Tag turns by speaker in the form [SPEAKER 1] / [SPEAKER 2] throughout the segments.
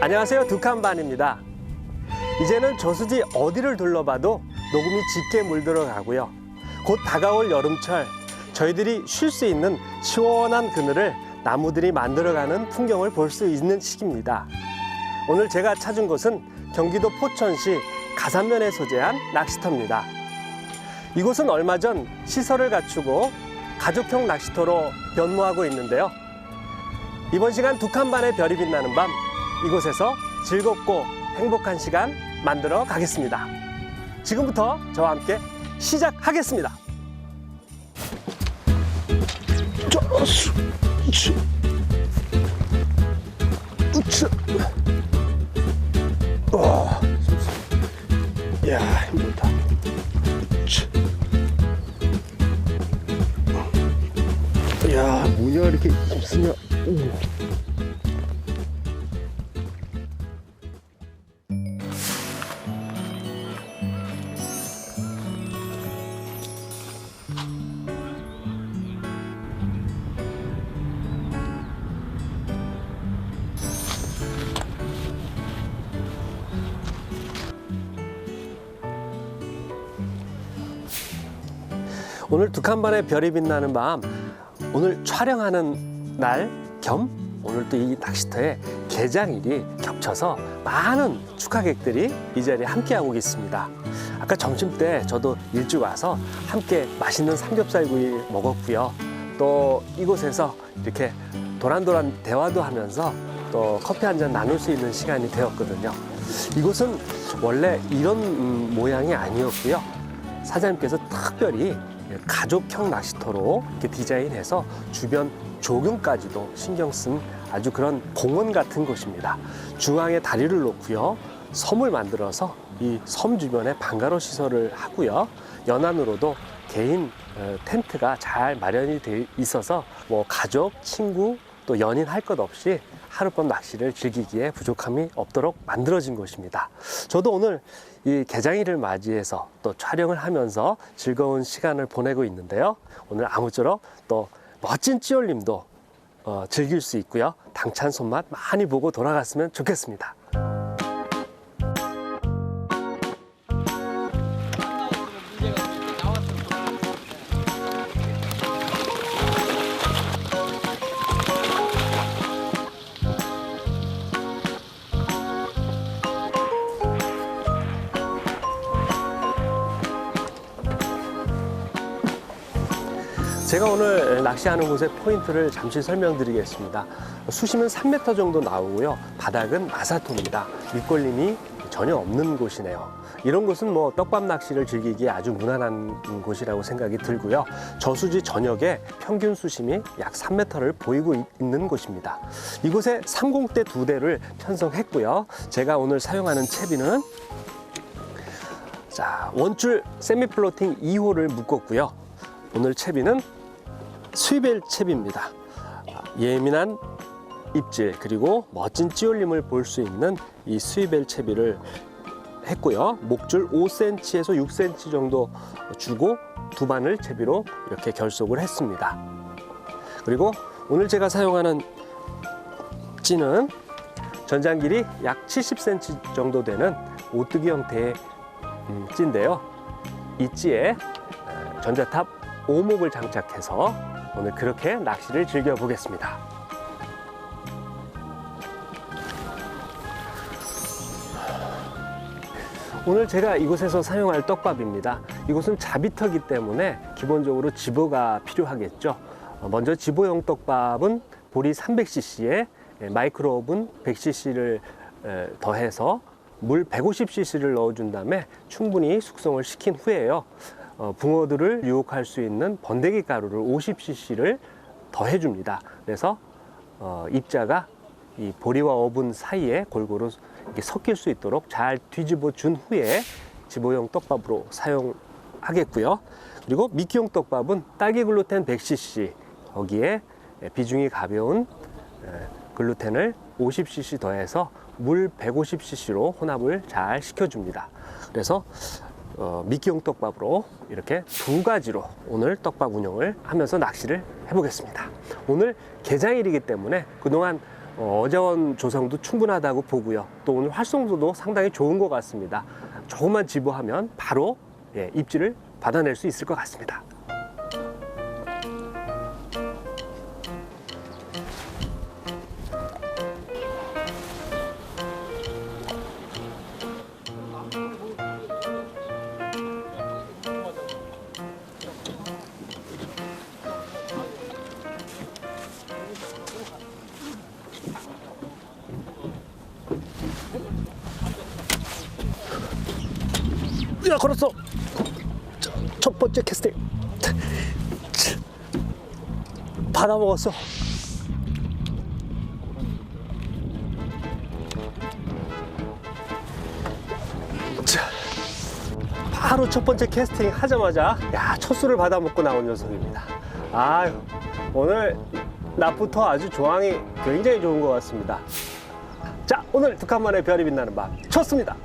[SPEAKER 1] 안녕하세요. 두칸반입니다. 이제는 저수지 어디를 둘러봐도 녹음이 짙게 물들어 가고요. 곧 다가올 여름철, 저희들이 쉴 수 있는 시원한 그늘을 나무들이 만들어가는 풍경을 볼 수 있는 시기입니다. 오늘 제가 찾은 곳은 경기도 포천시 가산면에 소재한 낚시터입니다. 이곳은 얼마 전 시설을 갖추고 가족형 낚시터로 변모하고 있는데요. 이번 시간 두 칸 반의 별이 빛나는 밤 이곳에서 즐겁고 행복한 시간 만들어 가겠습니다. 지금부터 저와 함께 시작하겠습니다. 짜수, 치, 우치, 와, 야 힘들다. 치. 야 뭐냐 이렇게 없으냐. 오. 오늘 두 칸반의 별이 빛나는 밤 오늘 촬영하는 날 겸 오늘 또 이 낚시터에 개장일이 겹쳐서 많은 축하객들이 이 자리에 함께하고 있습니다. 아까 점심 때 저도 일찍 와서 함께 맛있는 삼겹살구이 먹었고요. 또 이곳에서 이렇게 도란도란 대화도 하면서 또 커피 한 잔 나눌 수 있는 시간이 되었거든요. 이곳은 원래 이런 음, 모양이 아니었고요. 사장님께서 특별히 가족형 낚시터로 이렇게 디자인해서 주변 조경까지도 신경 쓴 아주 그런 공원 같은 곳입니다. 중앙에 다리를 놓고요. 섬을 만들어서 이 섬 주변에 방가로 시설을 하고요. 연안으로도 개인 어, 텐트가 잘 마련이 돼 있어서 뭐 가족, 친구 또 연인 할 것 없이 하룻밤 낚시를 즐기기에 부족함이 없도록 만들어진 곳입니다. 저도 오늘 이 개장일을 맞이해서 또 촬영을 하면서 즐거운 시간을 보내고 있는데요. 오늘 아무쪼록 또 멋진 찌올림도 어, 즐길 수 있고요. 당찬 손맛 많이 보고 돌아갔으면 좋겠습니다. 제가 오늘 낚시하는 곳의 포인트를 잠시 설명드리겠습니다. 수심은 3m 정도 나오고요. 바닥은 마사토입니다. 밑걸림이 전혀 없는 곳이네요. 이런 곳은 뭐 떡밥 낚시를 즐기기에 아주 무난한 곳이라고 생각이 들고요. 저수지 전역에 평균 수심이 약 3m를 보이고 있- 있는 곳입니다. 이곳에 30대 두 대를 편성했고요. 제가 오늘 사용하는 채비는 자, 원줄 세미 플로팅 2호를 묶었고요. 오늘 채비는 스위벨 채비입니다. 아, 예민한 입질 그리고 멋진 찌올림을 볼 수 있는 이 스위벨 채비를 했고요. 목줄 5cm에서 6cm 정도 주고 두 바늘 채비로 이렇게 결속을 했습니다. 그리고 오늘 제가 사용하는 찌는 전장 길이 약 70cm 정도 되는 오뚜기 형태의 음, 찌인데요. 이 찌에 에, 전자탑 오목을 장착해서 오늘 그렇게 낚시를 즐겨 보겠습니다. 오늘 제가 이곳에서 사용할 떡밥입니다. 이곳은 자비터기 때문에 기본적으로 집어가 필요하겠죠. 어, 먼저 집어용 떡밥은 보리 300cc에 마이크로 오븐 100cc를 더해서 물 150cc를 넣어준 다음에 충분히 숙성을 시킨 후에요. 어, 붕어들을 유혹할 수 있는 번데기 가루를 50cc를 더해 줍니다. 그래서 어, 입자가 이 보리와 어분 사이에 골고루 섞일 수 있도록 잘 뒤집어 준 후에 지보용 떡밥으로 사용하겠고요. 그리고 미끼용 떡밥은 딸기 글루텐 100cc 거기에 비중이 가벼운 에, 글루텐을 50cc 더해서 물 150cc로 혼합을 잘 시켜줍니다. 그래서 어, 미끼용 떡밥으로 이렇게 두 가지로 오늘 떡밥 운영을 하면서 낚시를 해보겠습니다. 오늘 개장일이기 때문에 그동안 어, 어제원 조성도 충분하다고 보고요. 또 오늘 활성도도 상당히 좋은 것 같습니다. 조금만 지부하면 바로 예, 입질을 받아낼 수 있을 것 같습니다. 야 걸었어. 첫, 첫 번째 캐스팅. 받아 먹었어. 자, 바로 첫 번째 캐스팅 하자마자 야 첫수를 받아 먹고 나온 녀석입니다. 아유 오늘 낮부터 아주 조항이 굉장히 좋은 것 같습니다. 자 오늘 북한만의 별이 빛나는 밤 쳤습니다.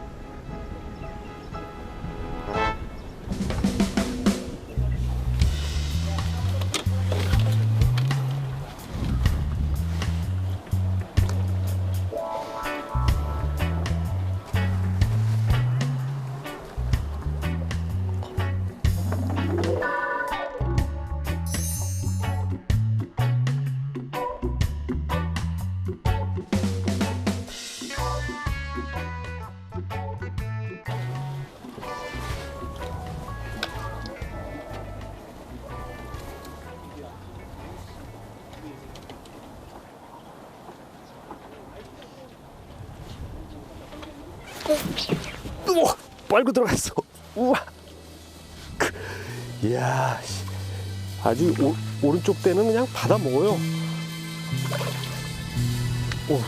[SPEAKER 1] 빨고 들어갔어. 우와. 그, 이야, 씨. 아주 오, 오른쪽 대는 그냥 받아 먹어요. 오,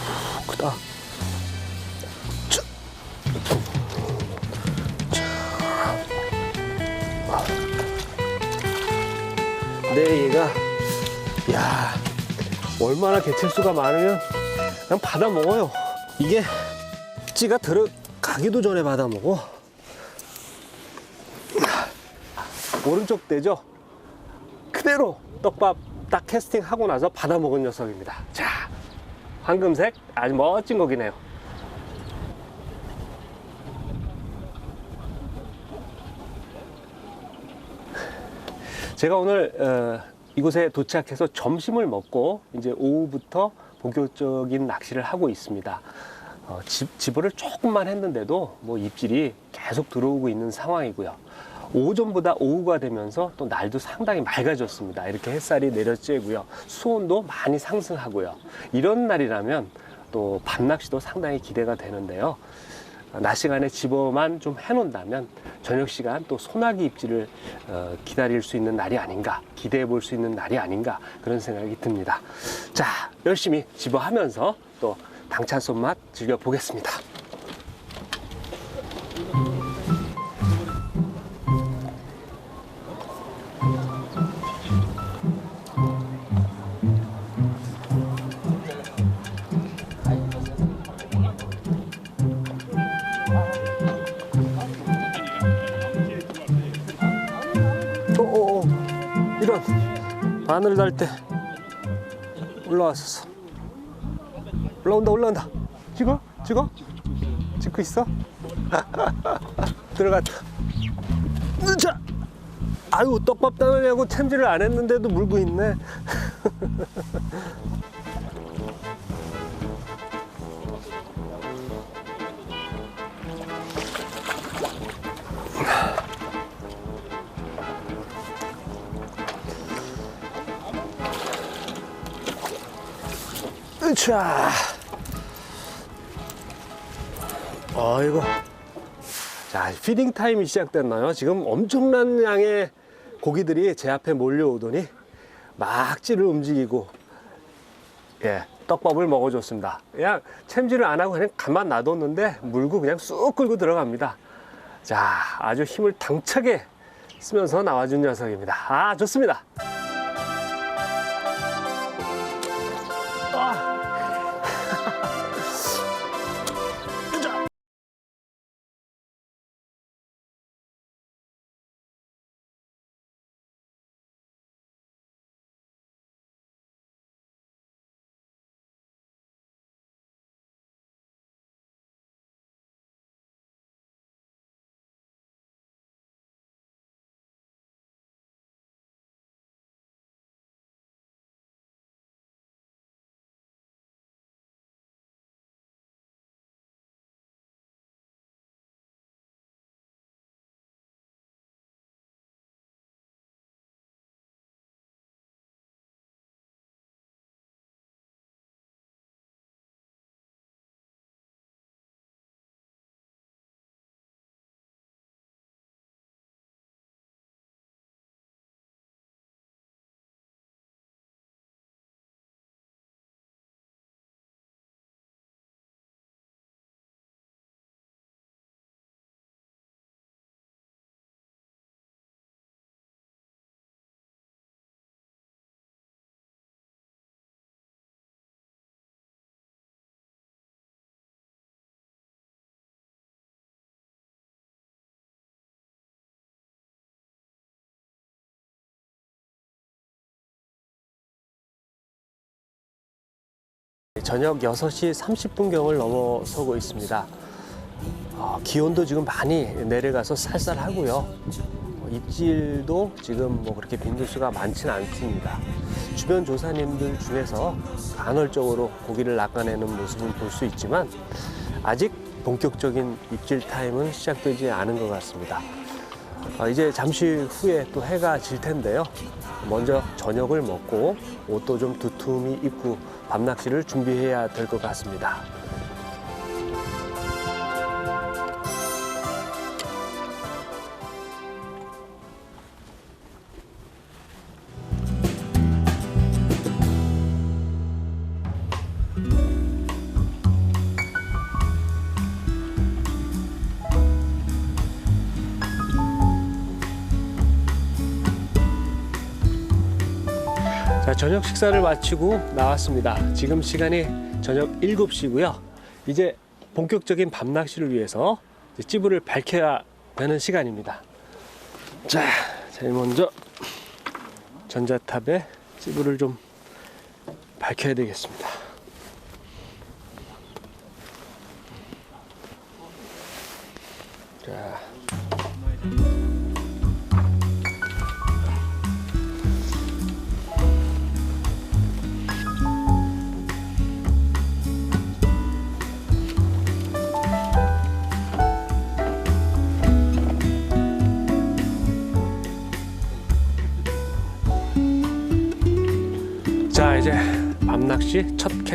[SPEAKER 1] 크다. 네, 얘가, 야, 얼마나 개체수가 많으면 그냥 받아 먹어요. 이게 찌가 들어가기도 전에 받아 먹어. 오른쪽 대죠. 그대로 떡밥 딱 캐스팅 하고 나서 받아 먹은 녀석입니다. 자, 황금색 아주 멋진 거기네요. 제가 오늘 어, 이곳에 도착해서 점심을 먹고 이제 오후부터 본격적인 낚시를 하고 있습니다. 어, 집, 집어를 조금만 했는데도 뭐 입질이 계속 들어오고 있는 상황이고요. 오전보다 오후가 되면서 또 날도 상당히 맑아졌습니다. 이렇게 햇살이 내려쬐고요. 수온도 많이 상승하고요. 이런 날이라면 또 밤낚시도 상당히 기대가 되는데요. 어, 낮 시간에 집어만 좀 해놓는다면 저녁 시간 또 소나기 입질을 어, 기다릴 수 있는 날이 아닌가 기대해 볼 수 있는 날이 아닌가 그런 생각이 듭니다. 자 열심히 집어하면서 또 당찬 손맛 즐겨 보겠습니다. 이런 바늘 달 때 올라왔었어. 올라온다 올라온다. 찍어? 찍어? 찍고 있어? 들어갔다. 으자 아유 떡밥 따느냐고 챔질을 안 했는데도 물고 있네 으차 아이고 자 피딩 타임이 시작됐나요? 지금 엄청난 양의 고기들이 제 앞에 몰려오더니 막 찌를 움직이고 예 떡밥을 먹어줬습니다. 그냥 챔질을 안 하고 그냥 가만 놔뒀는데 물고 그냥 쑥 끌고 들어갑니다. 자 아주 힘을 당차게 쓰면서 나와준 녀석입니다. 아 좋습니다 저녁 6시 30분경을 넘어서고 있습니다. 어, 기온도 지금 많이 내려가서 쌀쌀하고요. 어, 입질도 지금 뭐 그렇게 빈도수가 많지는 않습니다. 주변 조사님들 중에서 간헐적으로 고기를 낚아내는 모습은 볼수 있지만 아직 본격적인 입질 타임은 시작되지 않은 것 같습니다. 아, 이제 잠시 후에 또 해가 질 텐데요. 먼저 저녁을 먹고 옷도 좀 두툼히 입고 밤낚시를 준비해야 될 것 같습니다. 저녁 식사를 마치고 나왔습니다. 지금 시간이 저녁 7시고요. 이제 본격적인 밤낚시를 위해서 찌부를 밝혀야 되는 시간입니다. 자, 제일 먼저 전자탑에 찌부를 좀 밝혀야 되겠습니다.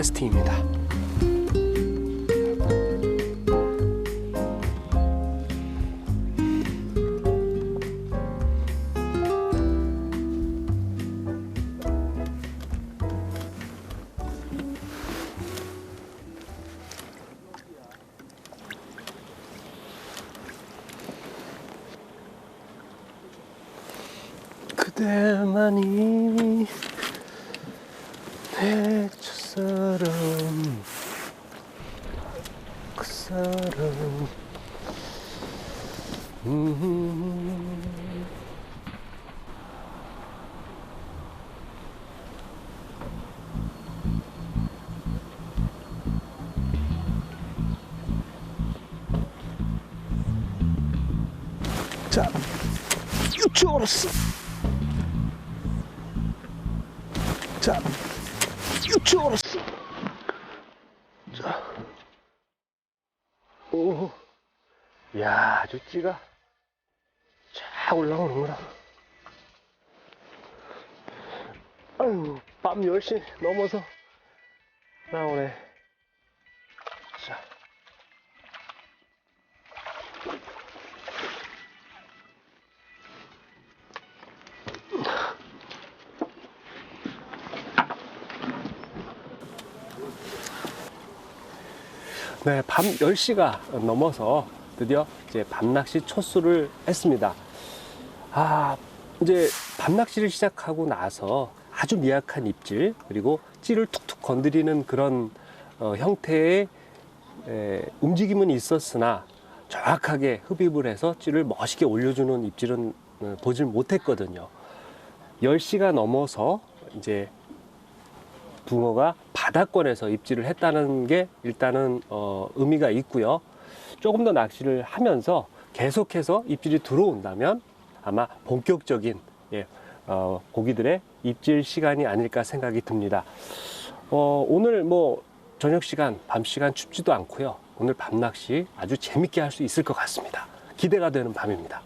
[SPEAKER 1] 캐스팅입니다. 그대만이 써. 자 써. 자. 오. 야, 찌가 쫙 올라오는구나. 아유, 밤 10시 넘어서 나오네. 네, 밤 10시가 넘어서 드디어 이제 밤낚시 첫수를 했습니다. 아, 이제 밤낚시를 시작하고 나서 아주 미약한 입질, 그리고 찌를 툭툭 건드리는 그런 어, 형태의 에, 움직임은 있었으나 정확하게 흡입을 해서 찌를 멋있게 올려주는 입질은 어, 보질 못했거든요. 10시가 넘어서 이제 붕어가 바다권에서 입질을 했다는 게 일단은 어, 의미가 있고요. 조금 더 낚시를 하면서 계속해서 입질이 들어온다면 아마 본격적인 예, 어, 고기들의 입질 시간이 아닐까 생각이 듭니다. 어, 오늘 뭐 저녁 시간, 밤 시간 춥지도 않고요. 오늘 밤 낚시 아주 재밌게 할 수 있을 것 같습니다. 기대가 되는 밤입니다.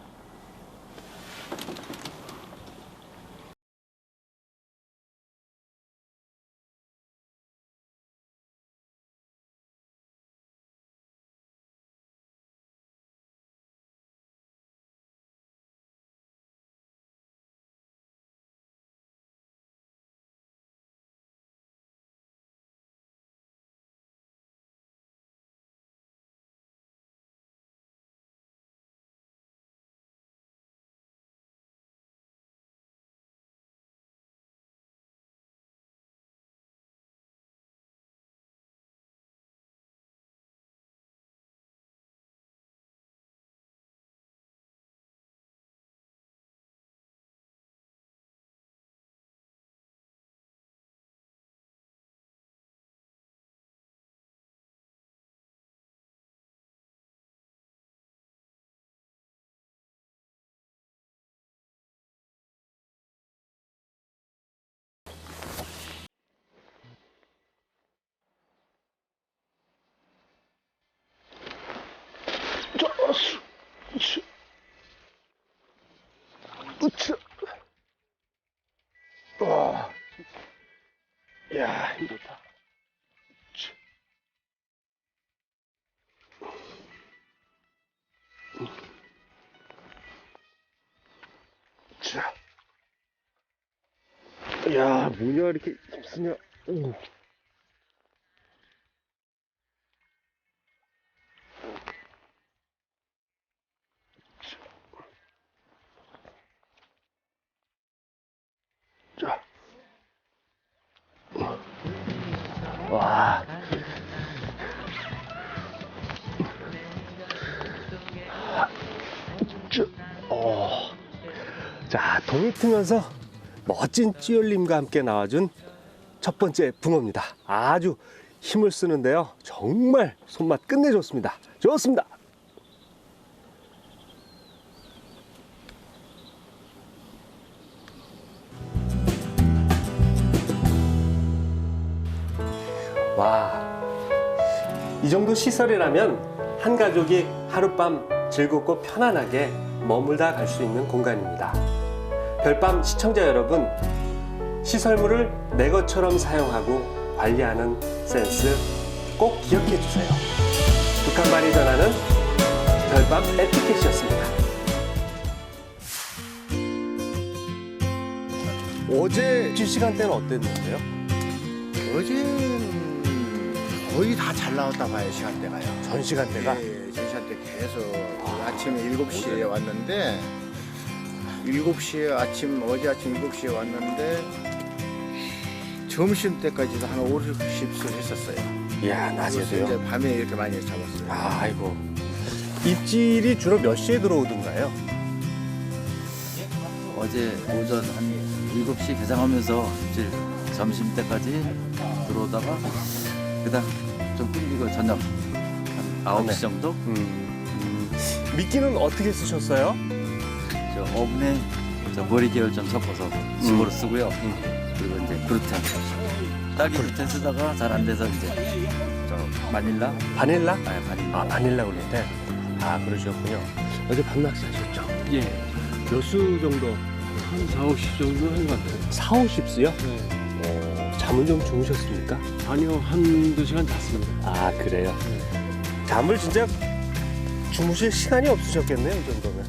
[SPEAKER 1] 야 힘들다. 자, 야 아, 뭐냐 이렇게 쓰냐. 오. 트면서 멋진 찌올림과 함께 나와준 첫 번째 붕어입니다. 아주 힘을 쓰는데요. 정말 손맛 끝내줬습니다. 좋습니다. 와, 이 정도 시설이라면 한 가족이 하룻밤 즐겁고 편안하게 머물다 갈 수 있는 공간입니다. 별밤 시청자 여러분, 시설물을 내 것처럼 사용하고 관리하는 센스 꼭 기억해 주세요. 북한말이 전하는 별밤 에티켓이었습니다. 어제 주 시간대는 어땠는데요?
[SPEAKER 2] 어제는 거의 다 잘 나왔다 봐요 시간대가요.
[SPEAKER 1] 전 시간대가
[SPEAKER 2] 예, 전 시간대 계속 아침에 7시에 왔는데 7시에 아침 어제 아침 7시에 왔는데 점심 때까지도 한 5, 60수 했었어요.
[SPEAKER 1] 이야 낮에도요.
[SPEAKER 2] 이제 밤에 이렇게 많이 잡았어요.
[SPEAKER 1] 아이고 입질이 주로 몇 시에 들어오던가요?
[SPEAKER 3] 어제 오전 한 7시 개장하면서 이제 점심 때까지 들어오다가 그다음 좀 끊기고 저녁 한 9시
[SPEAKER 1] 네.
[SPEAKER 3] 정도
[SPEAKER 1] 음, 미끼는 어떻게 쓰셨어요?
[SPEAKER 3] 저 어분에 저 머리계열 좀 섞어서 수고로 쓰고요. 그리고 이제 그루텐 딸기 그루텐 쓰다가 잘 안 돼서 이제 저 마닐라
[SPEAKER 1] 바닐라?
[SPEAKER 3] 아 바닐라
[SPEAKER 1] 아 바닐라 그루텐. 아 그러셨군요. 어제 밤낚시 하셨죠?
[SPEAKER 4] 예,
[SPEAKER 1] 몇 수 정도?
[SPEAKER 4] 한 4, 50 정도 하는 것 같아요.
[SPEAKER 1] 4, 50수요?
[SPEAKER 4] 네.
[SPEAKER 1] 어, 잠은 좀 주무셨습니까?
[SPEAKER 4] 아니요, 한두 시간 잤습니다.
[SPEAKER 1] 아 그래요? 잠을 진짜 주무실 시간이 없으셨겠네요 이 정도면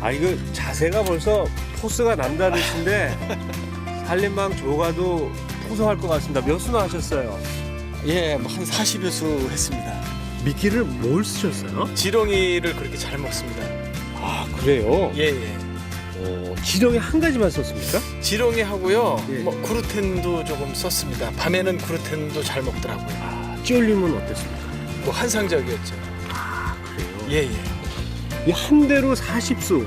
[SPEAKER 1] 아 이거 자세가 벌써 포스가 남다르신데 살림방 조가도 풍성할 것 같습니다 몇 수나 하셨어요?
[SPEAKER 5] 예, 뭐한 40여 수 했습니다.
[SPEAKER 1] 미끼를 뭘 쓰셨어요?
[SPEAKER 5] 지렁이를 그렇게 잘 먹습니다.
[SPEAKER 1] 아 그래요?
[SPEAKER 5] 예, 예.
[SPEAKER 1] 어, 지렁이 한 가지만 썼습니까?
[SPEAKER 5] 지렁이 하고요.
[SPEAKER 1] 예.
[SPEAKER 5] 뭐 그루텐도 조금 썼습니다. 밤에는 그루텐도 잘 먹더라고요.
[SPEAKER 1] 아 찌올림은 어땠습니까?
[SPEAKER 5] 뭐 환상적이었죠.
[SPEAKER 1] 아 그래요?
[SPEAKER 5] 예, 예.
[SPEAKER 1] 이한 대로 40수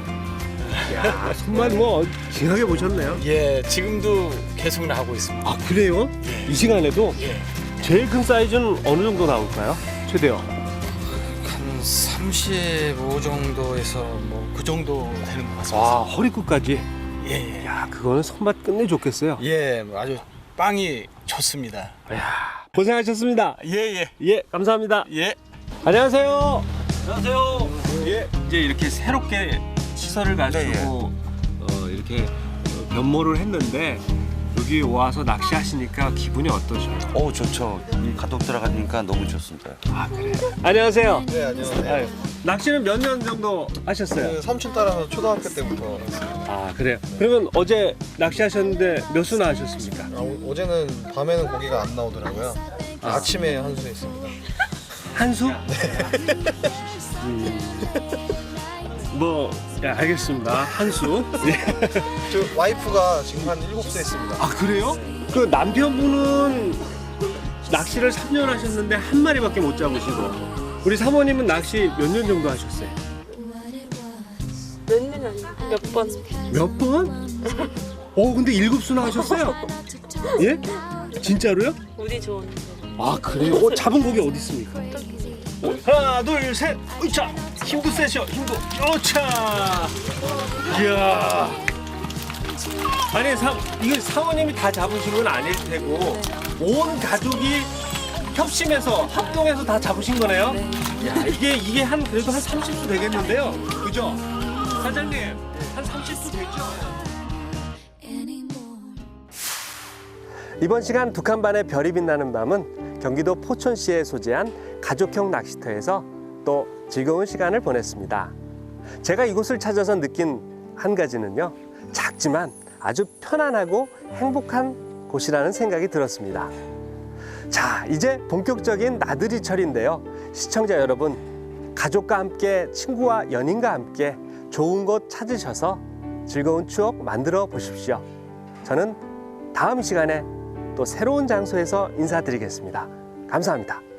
[SPEAKER 1] 야 손만 뭐 징하게 보셨네요
[SPEAKER 5] 예, 지금도 계속 나오고 있습니다.
[SPEAKER 1] 아 그래요?
[SPEAKER 5] 예.
[SPEAKER 1] 이 시간에도
[SPEAKER 5] 예.
[SPEAKER 1] 제일 큰 사이즈는 어느 정도 나올까요? 최대요.
[SPEAKER 5] 한 35 정도에서 뭐 그 정도 되는 것 같습니다.
[SPEAKER 1] 와 허리끝까지.
[SPEAKER 5] 예, 예.
[SPEAKER 1] 야 그거는 손맛 끝내 좋겠어요.
[SPEAKER 5] 예, 뭐 아주 빵이 좋습니다.
[SPEAKER 1] 야 고생하셨습니다.
[SPEAKER 5] 예, 예.
[SPEAKER 1] 예 감사합니다.
[SPEAKER 5] 예.
[SPEAKER 1] 안녕하세요.
[SPEAKER 6] 안녕하세요.
[SPEAKER 1] 예
[SPEAKER 6] 이제 이렇게 새롭게 시설을 가지고
[SPEAKER 5] 네, 예.
[SPEAKER 6] 어, 이렇게 어, 변모를 했는데 여기 와서 낚시하시니까 기분이 어떠셔요?
[SPEAKER 7] 오 좋죠. 이 가독 들어가니까 너무 좋습니다.
[SPEAKER 1] 안녕하세요.
[SPEAKER 8] 네, 안녕하세요.
[SPEAKER 1] 아유, 낚시는 몇 년 정도 하셨어요?
[SPEAKER 8] 그 삼촌 따라서 초등학교 때부터
[SPEAKER 1] 아 그래요. 그러면 어제 낚시하셨는데 몇 수나 하셨습니까?
[SPEAKER 8] 아, 오- 어제는 밤에는 고기가 안 나오더라고요. 아. 침에 한수 했습니다.
[SPEAKER 1] 한 수? 음. 뭐 예, 알겠습니다. 한 수. 예.
[SPEAKER 8] 저 와이프가 지금 한 7수 했습니다.
[SPEAKER 1] 아 그래요? 그 남편분은 낚시를 3년 하셨는데 한 마리밖에 못 잡으시고 우리 사모님은 낚시 몇 년 정도 하셨어요?
[SPEAKER 9] 몇 년 아니고 몇 번.
[SPEAKER 1] 몇 번? 어 근데 일곱 수나 하셨어요? 예? 진짜로요?
[SPEAKER 9] 우리 좋은
[SPEAKER 1] 아 그래요? 어, 잡은 고기 어디 있습니까? 어, 하나 둘 셋. 으차. 힘도 세셔 힘도. 요차. 이야. 아니 사, 이거 사모님이 다 잡으신 건 아닐 테고 온 가족이 협심해서 합동해서 다 잡으신 거네요? 야 이게 이게 한 그래도 한 30수 되겠는데요? 그죠? 사장님 한 30수 되죠? 이번 시간 두 칸 반의 별이 빛나는 밤은 경기도 포천시에 소재한 가족형 낚시터에서 또 즐거운 시간을 보냈습니다. 제가 이곳을 찾아서 느낀 한 가지는요. 작지만 아주 편안하고 행복한 곳이라는 생각이 들었습니다. 자, 이제 본격적인 나들이철인데요. 시청자 여러분, 가족과 함께 친구와 연인과 함께 좋은 곳 찾으셔서 즐거운 추억 만들어 보십시오. 저는 다음 시간에 또 새로운 장소에서 인사드리겠습니다. 감사합니다.